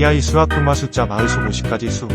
AI 수학 콤마 숫자 마을 수 50가지 수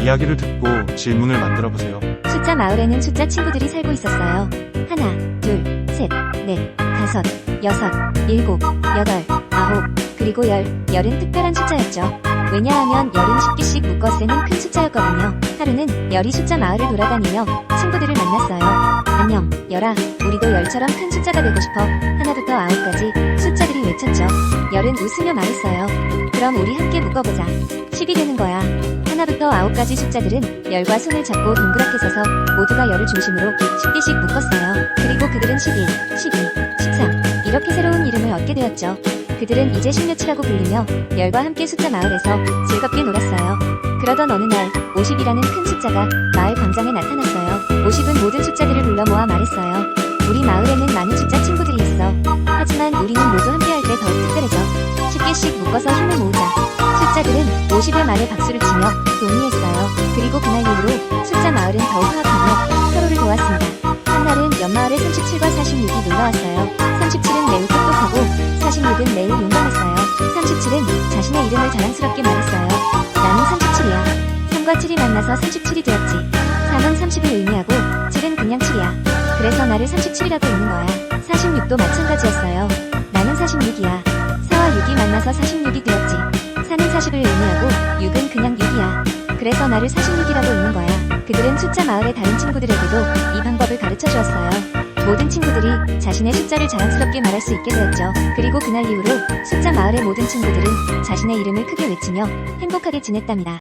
이야기를 듣고 질문을 만들어 보세요. 숫자 마을에는 숫자 친구들이 살고 있었어요. 하나, 둘, 셋, 넷, 다섯, 여섯, 일곱, 여덟, 아홉, 그리고 열. 열은 특별한 숫자였죠. 왜냐하면 열은 10개씩 묶어 쓰는 큰 숫자였거든요. 하루는 열이 숫자 마을을 돌아다니며 친구들을 만났어요. 안녕, 열아. 우리도 열처럼 큰 숫자가 되고 싶어. 하나부터 아홉까지 숫자들이 외쳤죠. 열은 웃으며 말했어요. 그럼 우리 함께 묶어보자. 10이 되는 거야. 하나부터 아홉까지 숫자들은 열과 손을 잡고 동그랗게 서서 모두가 열을 중심으로 10개씩 묶었어요. 그리고 그들은 11, 12, 13 이렇게 새로운 이름을 얻게 되었죠. 그들은 이제 십몇이라고 불리며 열과 함께 숫자 마을에서 즐겁게 놀았어요. 그러던 어느 날 50이라는 큰 숫자가 마을 광장에 나타났어요. 50은 모든 숫자들을 불러 모아 말했어요. 우리 마을에는 많은 숫자 친구들이 있어. 하지만 우리는 모두 함께 할 때 더욱 특별해져. 10 개씩 묶어서 힘을 모으자. 숫자들은 50의 말에 박수를 치며 논의했어요. 그리고 그날 이후로 숫자 마을은 더욱 화합하며 서로를 도왔습니다. 한날은 옆마을에 37과 46이 놀러왔어요. 37은 매우 똑똑하고 46은 매우 용감했어요. 37은 자신의 이름을 자랑스럽게 말했어요. 나는 37이야. 3과 7이 만나서 37이 되었지. 3은 30을 의미하고 7은 그냥 7이야. 그래서 나를 37이라고 읽는 거야. 46도 마찬가지였어요. 나는 46이야. 4와 6이 만나서 46이 되었지. 4는 40을 의미하고 6은 그냥 6이야. 그래서 나를 46이라고 읽는 거야. 그들은 숫자 마을의 다른 친구들에게도 이 방법을 가르쳐 주었어요. 모든 친구들이 자신의 숫자를 자랑스럽게 말할 수 있게 되었죠. 그리고 그날 이후로 숫자 마을의 모든 친구들은 자신의 이름을 크게 외치며 행복하게 지냈답니다.